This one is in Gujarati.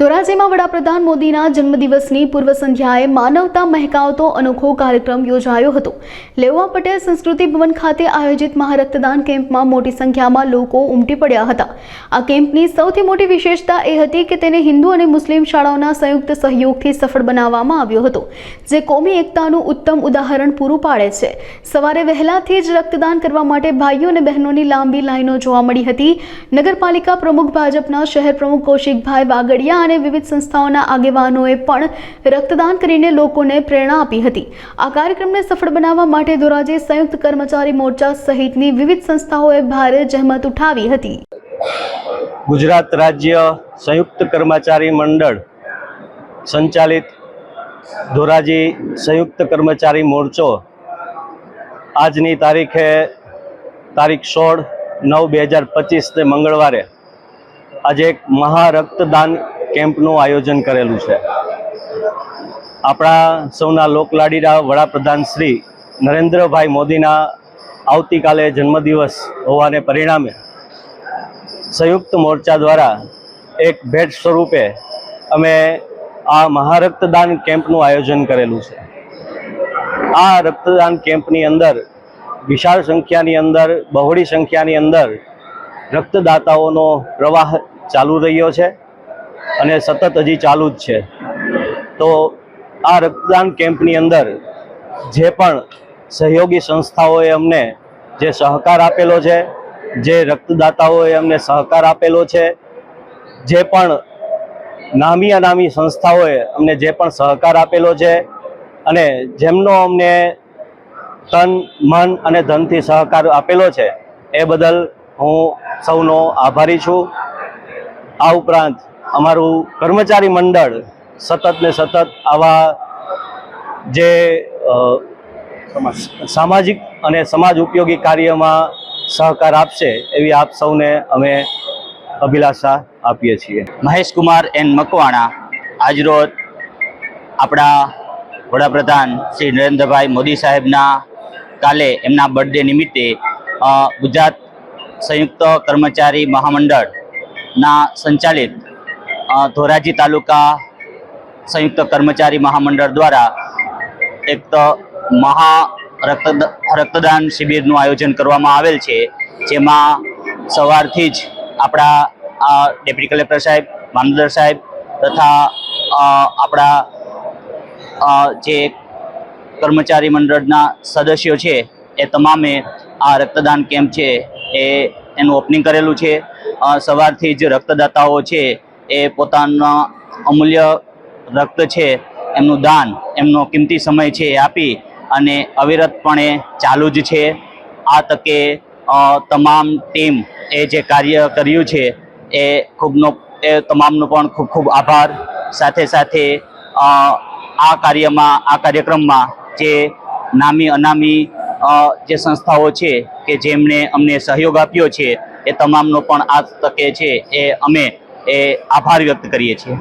ધોરાજીમાં વડાપ્રધાન મોદીના જન્મદિવસની પૂર્વ સંધ્યાએ માનવતા મહેકાવતો અનોખો કાર્યક્રમ યોજાયો હતો. લેવા પટેલ સંસ્કૃતિ ભવન ખાતે આયોજિત મહારક્તદાન કેમ્પમાં મોટી સંખ્યામાં લોકો ઉમટી પડ્યા હતા. આ કેમ્પની સૌથી મોટી વિશેષતા એ હતી કે તેને હિન્દુ અને મુસ્લિમ શાળાઓના સંયુક્ત સહયોગથી સફળ બનાવવામાં આવ્યો હતો, જે કોમી એકતાનું ઉત્તમ ઉદાહરણ પૂરું પાડે છે. સવારે વહેલાથી જ રક્તદાન કરવા માટે ભાઈઓ અને બહેનોની લાંબી લાઈનો જોવા મળી હતી. નગરપાલિકા પ્રમુખ ભાજપના શહેર પ્રમુખ કૌશિકભાઈ વાગડિયા અને વિવિધ સંસ્થાઓના આગેવાનોએ પણ રક્તદાન કરીને લોકોને પ્રેરણા આપી હતી. આ કાર્યક્રમને સફળ બનાવવા માટે ધોરાજી સંયુક્ત કર્મચારી મોરચા સહિતની વિવિધ સંસ્થાઓએ ભારે જહેમત ઉઠાવી હતી. ગુજરાત રાજ્ય સંયુક્ત કર્મચારી મંડળ સંચાલિત ધોરાજી સંયુક્ત કર્મચારી મોરચો આજની તારીખે તારીખ સોળ નવ બે હજાર પચીસને મંગળવારે આજે એક મહા રક્તદાન કેમ્પનું આયોજન કરેલું છે. આપણા સૌના લોકલાડીડા વડાપ્રધાન શ્રી નરેન્દ્રભાઈ મોદીના આવતીકાલે જન્મદિવસ હોવાને પરિણામે સંયુક્ત મોરચા દ્વારા એક ભેટ સ્વરૂપે અમે આ મહારક્તદાન કેમ્પનું આયોજન કરેલું છે. આ રક્તદાન કેમ્પની અંદર વિશાળ સંખ્યાની અંદર, બહોળી સંખ્યાની અંદર રક્તદાતાઓનો પ્રવાહ ચાલુ રહ્યો છે. અને સતત હજી ચાલુ જ છે. તો આ રક્તદાન કેમ્પની અંદર જે પણ સહયોગી સંસ્થાઓએ અમને જે સહકાર આપેલો છે, જે રક્તદાતાઓએ અમને સહકાર આપેલો છે, જે પણ નામી અનામી સંસ્થાઓએ અમને જે પણ સહકાર આપેલો છે અને જેમનો અમને તન, મન અને ધનથી સહકાર આપેલો છે, એ બદલ હું સૌનો આભારી છું. આ ઉપરાંત અમારું કર્મચારી મંડળ સતત ને સતત આવા જે સામાજિક અને સમાજ ઉપયોગી કાર્યમાં સહકાર આપશે એવી આપ સૌને અમે અભિલાષા આપીએ છીએ. મહેશ કુમાર એન મકવાણા, આજરોજ આપણા વડાપ્રધાન શ્રી નરેન્દ્રભાઈ મોદી સાહેબના કાલે એમના બર્થડે નિમિત્તે ગુજરાત સંયુક્ત કર્મચારી મહામંડળના સંચાલિત ધોરાજી તાલુકા સંયુક્ત કર્મચારી મહામંડળ દ્વારા એક મહા રક્ત રક્તદાન શિબિરનું આયોજન કરવામાં આવેલ છે, જેમાં સવારથી જ આપણા ડેપ્યુટી કલેક્ટર સાહેબ મામલદાર સાહેબ તથા આપણા જે કર્મચારી મંડળના સદસ્યો છે, એ તમામે આ રક્તદાન કેમ્પ છે, એ એનું ઓપનિંગ કરેલું છે. સવારથી જ રક્તદાતાઓ છે એ પોતાના અમૂલ્ય રક્ત છે, એમનું દાન, એમનો કિંમતી સમય છે એ આપી અને અવિરતપણે ચાલુ જ છે. આ તકે તમામ ટીમ એ જે કાર્ય કર્યું છે એ ખૂબનો, એ તમામનો પણ ખૂબ ખૂબ આભાર. સાથે સાથે આ કાર્યમાં, આ કાર્યક્રમમાં જે નામી અનામી જે સંસ્થાઓ છે કે જેમણે અમને સહયોગ આપ્યો છે એ તમામનો પણ આ તકે છે એ અમે એ આભાર વ્યક્ત કરીએ છીએ.